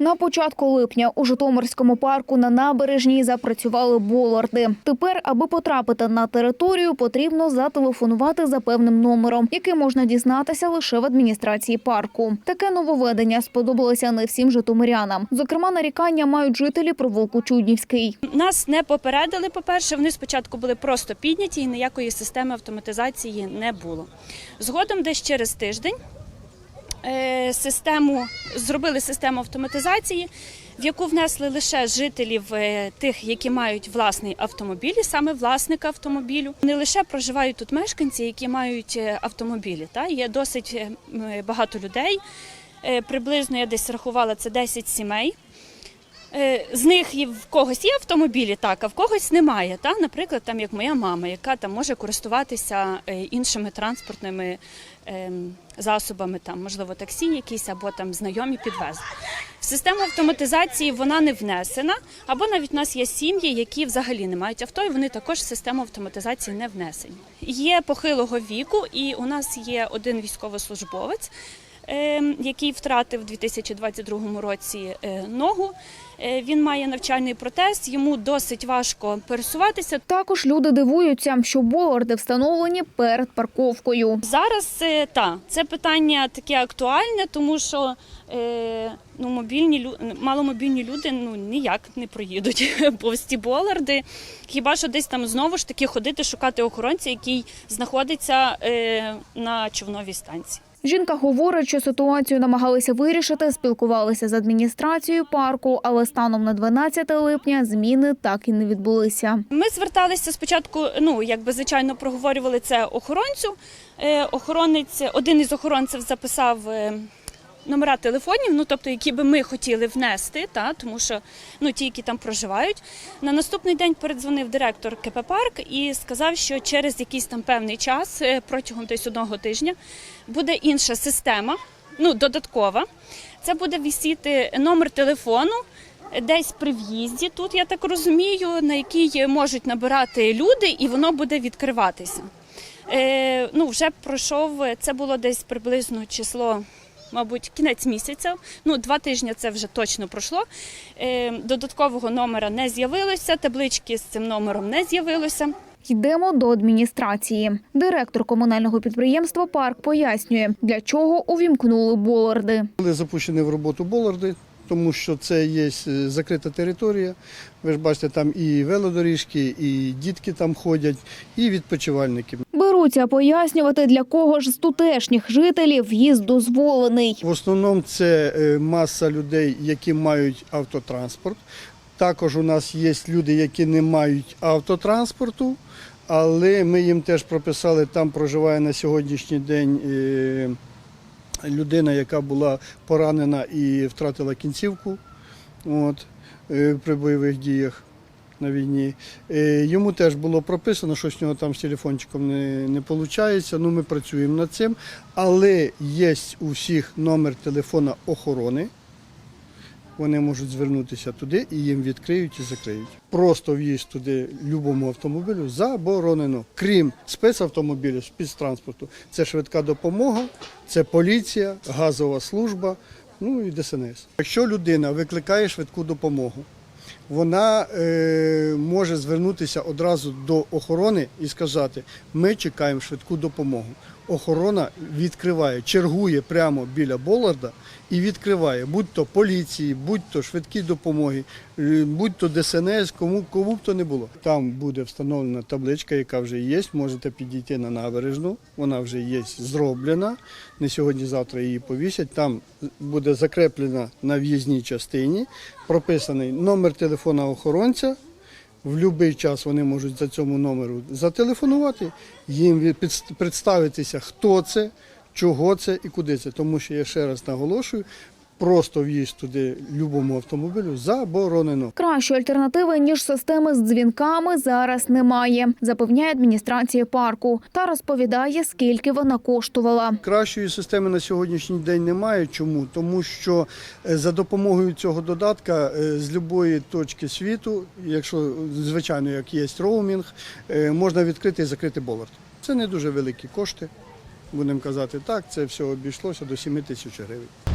На початку липня у Житомирському парку на набережній запрацювали боларди. Тепер, аби потрапити на територію, потрібно зателефонувати за певним номером, який можна дізнатися лише в адміністрації парку. Таке нововведення сподобалося не всім житомирянам. Зокрема, нарікання мають жителі провулку Чуднівський. Нас не попередили. По-перше, вони спочатку були просто підняті і ніякої системи автоматизації не було. Згодом, десь через тиждень, систему зробили систему автоматизації, в яку внесли лише жителів е, тих, які мають власний автомобіль, і саме власника автомобілю. Не лише проживають тут мешканці, які мають е, автомобілі. Та є досить е, багато людей. Е, Приблизно я десь рахувала це 10 сімей. Е, З них в когось є автомобілі, так, а в когось немає. Та? Наприклад, там як моя мама, яка там може користуватися е, іншими транспортними ем, засобами, там, можливо, таксі якісь або там знайомі підвезли. В систему автоматизації вона не внесена, або навіть у нас є сім'ї, які взагалі не мають авто, і вони також в систему автоматизації не внесені. Є похилого віку, і у нас є один військовослужбовець, який втратив у 2022 році е, ногу. Е, Він має навчальний протез, йому досить важко пересуватися. Також люди дивуються, що боларди встановлені перед парковкою. Зараз е, та це питання таке актуальне, тому що ну мобільні маломобільні люди ну ніяк не проїдуть повз ті боларди. Хіба що десь там знову ж таки ходити шукати охоронця, який знаходиться на човновій станції. Жінка говорить, що ситуацію намагалися вирішити, спілкувалися з адміністрацією парку, але станом на 12 липня зміни так і не відбулися. Ми зверталися спочатку. Ну якби звичайно проговорювали це охоронцю. Е, охоронець, один із охоронців записав. Номера телефонів, ну тобто, які би ми хотіли внести, та тому що ну ті, які там проживають. На наступний день передзвонив директор КП Парк і сказав, що через якийсь там певний час, е, протягом десь одного тижня, буде інша система, ну додаткова. Це буде висіти номер телефону, десь при в'їзді, тут я так розумію, на який можуть набирати люди, і воно буде відкриватися. Е, ну, вже пройшов, це було десь приблизно число, мабуть, кінець місяця. Ну, два тижні це вже точно пройшло. Е, додаткового номера не з'явилося, таблички з цим номером не з'явилося. Йдемо до адміністрації. Директор комунального підприємства Парк пояснює, для чого увімкнули боларди. Були запущені в роботу боларди, тому що це є е, закрита територія. Ви ж бачите, там і велодоріжки, і дітки там ходять, і відпочивальники. Беруться пояснювати, для кого ж з тутешніх жителів в'їзд дозволений. В основному це е, маса людей, які мають автотранспорт. Також у нас є люди, які не мають автотранспорту, але ми їм теж прописали, там проживає на сьогоднішній день е, людина, яка була поранена і втратила кінцівку от, е, при бойових діях на війні. Е, Йому теж було прописано, що з нього там з телефончиком не, не виходить. Ну, ми працюємо над цим. Але є у всіх номер телефона охорони. Вони можуть звернутися туди і їм відкриють і закриють. Просто в'їзд туди любому автомобілю заборонено, крім спецавтомобілів, спецтранспорту. Це швидка допомога, це поліція, газова служба, ну і ДСНС. Якщо людина викликає швидку допомогу, вона е, може звернутися одразу до охорони і сказати: ми чекаємо швидку допомогу. Охорона відкриває, чергує прямо біля Боларда і відкриває, будь то поліції, будь то швидкі допомоги, е, будь то ДСНС, кому, кому б то не було. Там буде встановлена табличка, яка вже є. Можете підійти на набережну, вона вже є зроблена. Не сьогодні-завтра її повісять. Там буде закреплена на в'їзній частині, прописаний номер телефона охоронця. В будь-який час вони можуть за цьому номеру зателефонувати, їм представитися, хто це, чого це і куди це. Тому що я ще раз наголошую, просто в'їзд туди любому автомобілю заборонено. Кращої альтернативи ніж системи з дзвінками зараз немає, запевняє адміністрація парку та розповідає, скільки вона коштувала. Кращої системи на сьогоднішній день немає. Чому? Тому що е, за допомогою цього додатка е, з будь-якої точки світу, якщо звичайно як є роумінг, е, можна відкрити і закрити болард. Це не дуже великі кошти, будемо казати так. Це все обійшлося до 7 тисяч гривень.